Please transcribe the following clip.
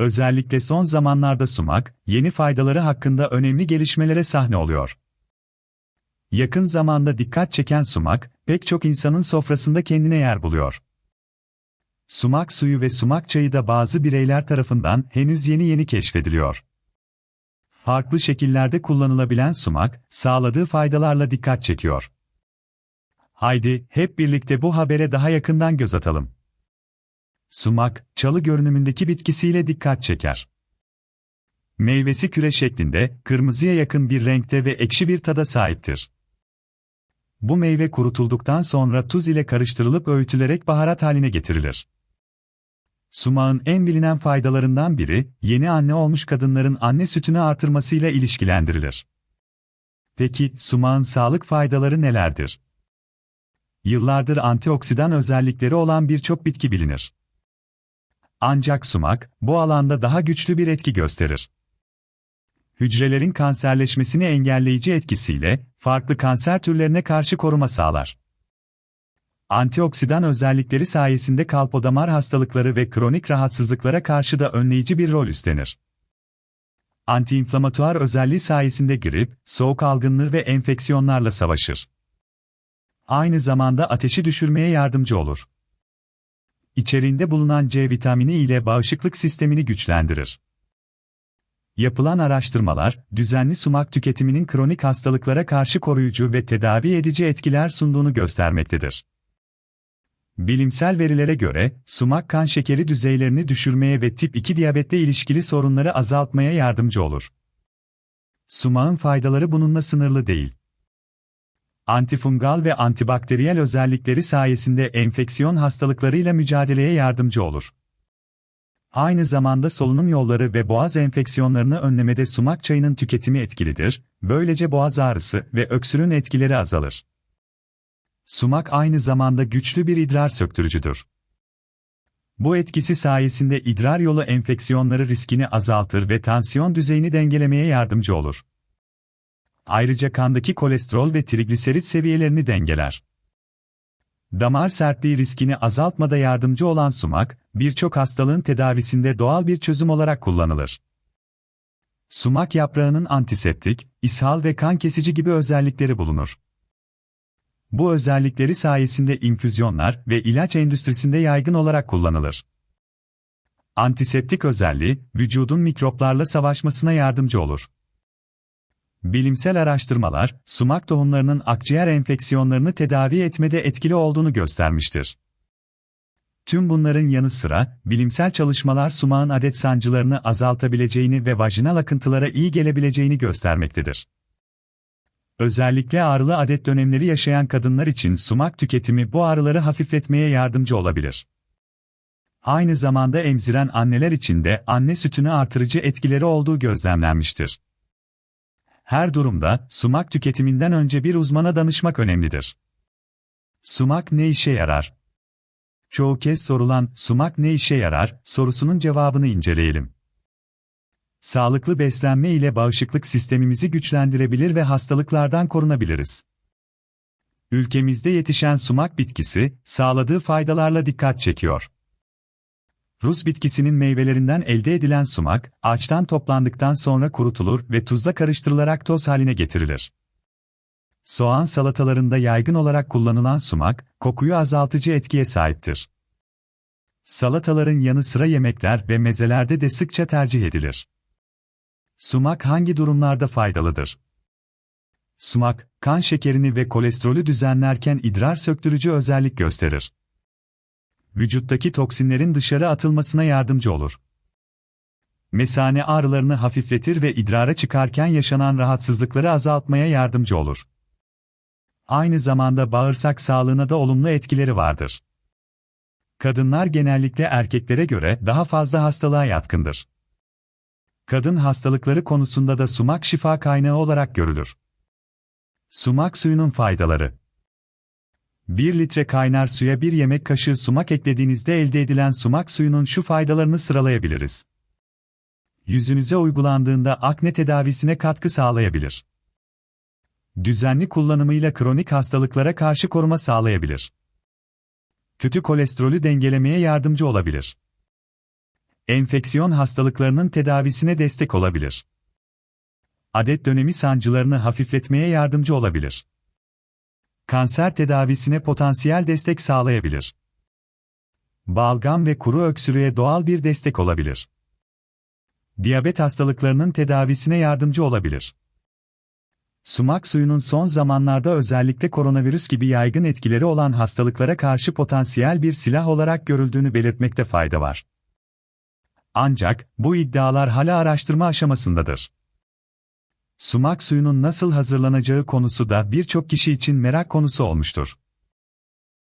Özellikle son zamanlarda sumak, yeni faydaları hakkında önemli gelişmelere sahne oluyor. Yakın zamanda dikkat çeken sumak, pek çok insanın sofrasında kendine yer buluyor. Sumak suyu ve sumak çayı da bazı bireyler tarafından henüz yeni yeni keşfediliyor. Farklı şekillerde kullanılabilen sumak, sağladığı faydalarla dikkat çekiyor. Haydi, hep birlikte bu habere daha yakından göz atalım. Sumak, çalı görünümündeki bitkisiyle dikkat çeker. Meyvesi küre şeklinde, kırmızıya yakın bir renkte ve ekşi bir tada sahiptir. Bu meyve kurutulduktan sonra tuz ile karıştırılıp öğütülerek baharat haline getirilir. Sumağın en bilinen faydalarından biri, yeni anne olmuş kadınların anne sütünü artırmasıyla ilişkilendirilir. Peki, sumağın sağlık faydaları nelerdir? Yıllardır antioksidan özellikleri olan birçok bitki bilinir. Ancak sumak, bu alanda daha güçlü bir etki gösterir. Hücrelerin kanserleşmesini engelleyici etkisiyle, farklı kanser türlerine karşı koruma sağlar. Antioksidan özellikleri sayesinde kalpodamar hastalıkları ve kronik rahatsızlıklara karşı da önleyici bir rol üstlenir. Antiinflamatuar özelliği sayesinde grip, soğuk algınlığı ve enfeksiyonlarla savaşır. Aynı zamanda ateşi düşürmeye yardımcı olur. İçerinde bulunan C vitamini ile bağışıklık sistemini güçlendirir. Yapılan araştırmalar, düzenli sumak tüketiminin kronik hastalıklara karşı koruyucu ve tedavi edici etkiler sunduğunu göstermektedir. Bilimsel verilere göre, sumak kan şekeri düzeylerini düşürmeye ve tip 2 diyabetle ilişkili sorunları azaltmaya yardımcı olur. Sumağın faydaları bununla sınırlı değil. Antifungal ve antibakteriyel özellikleri sayesinde enfeksiyon hastalıklarıyla mücadeleye yardımcı olur. Aynı zamanda solunum yolları ve boğaz enfeksiyonlarını önlemede sumak çayının tüketimi etkilidir, böylece boğaz ağrısı ve öksürün etkileri azalır. Sumak aynı zamanda güçlü bir idrar söktürücüdür. Bu etkisi sayesinde idrar yolu enfeksiyonları riskini azaltır ve tansiyon düzeyini dengelemeye yardımcı olur. Ayrıca kandaki kolesterol ve trigliserit seviyelerini dengeler. Damar sertliği riskini azaltmada yardımcı olan sumak, birçok hastalığın tedavisinde doğal bir çözüm olarak kullanılır. Sumak yaprağının antiseptik, ishal ve kan kesici gibi özellikleri bulunur. Bu özellikleri sayesinde infüzyonlar ve ilaç endüstrisinde yaygın olarak kullanılır. Antiseptik özelliği, vücudun mikroplarla savaşmasına yardımcı olur. Bilimsel araştırmalar, sumak tohumlarının akciğer enfeksiyonlarını tedavi etmede etkili olduğunu göstermiştir. Tüm bunların yanı sıra, bilimsel çalışmalar sumağın adet sancılarını azaltabileceğini ve vajinal akıntılara iyi gelebileceğini göstermektedir. Özellikle ağrılı adet dönemleri yaşayan kadınlar için sumak tüketimi bu ağrıları hafifletmeye yardımcı olabilir. Aynı zamanda emziren anneler için de anne sütünü artırıcı etkileri olduğu gözlemlenmiştir. Her durumda, sumak tüketiminden önce bir uzmana danışmak önemlidir. Sumak ne işe yarar? Çoğu kez sorulan, sumak ne işe yarar, sorusunun cevabını inceleyelim. Sağlıklı beslenme ile bağışıklık sistemimizi güçlendirebilir ve hastalıklardan korunabiliriz. Ülkemizde yetişen sumak bitkisi, sağladığı faydalarla dikkat çekiyor. Rus bitkisinin meyvelerinden elde edilen sumak, ağaçtan toplandıktan sonra kurutulur ve tuzla karıştırılarak toz haline getirilir. Soğan salatalarında yaygın olarak kullanılan sumak, kokuyu azaltıcı etkiye sahiptir. Salataların yanı sıra yemekler ve mezelerde de sıkça tercih edilir. Sumak hangi durumlarda faydalıdır? Sumak, kan şekerini ve kolesterolü düzenlerken idrar söktürücü özellik gösterir vücuttaki toksinlerin dışarı atılmasına yardımcı olur. Mesane ağrılarını hafifletir ve idrara çıkarken yaşanan rahatsızlıkları azaltmaya yardımcı olur. Aynı zamanda bağırsak sağlığına da olumlu etkileri vardır. Kadınlar genellikle erkeklere göre daha fazla hastalığa yatkındır. Kadın hastalıkları konusunda da sumak şifa kaynağı olarak görülür. Sumak suyunun faydaları 1 litre kaynar suya 1 yemek kaşığı sumak eklediğinizde elde edilen sumak suyunun şu faydalarını sıralayabiliriz. Yüzünüze uygulandığında akne tedavisine katkı sağlayabilir. Düzenli kullanımıyla kronik hastalıklara karşı koruma sağlayabilir. Kötü kolesterolü dengelemeye yardımcı olabilir. Enfeksiyon hastalıklarının tedavisine destek olabilir. Adet dönemi sancılarını hafifletmeye yardımcı olabilir. Kanser tedavisine potansiyel destek sağlayabilir. Balgam ve kuru öksürüğe doğal bir destek olabilir. Diyabet hastalıklarının tedavisine yardımcı olabilir. Sumak suyunun son zamanlarda özellikle koronavirüs gibi yaygın etkileri olan hastalıklara karşı potansiyel bir silah olarak görüldüğünü belirtmekte fayda var. Ancak, bu iddialar hala araştırma aşamasındadır. Sumak suyunun nasıl hazırlanacağı konusu da birçok kişi için merak konusu olmuştur.